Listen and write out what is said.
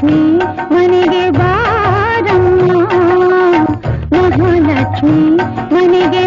Mahalakshmi మనగే బారమ్మ Mahalakshmi మనగే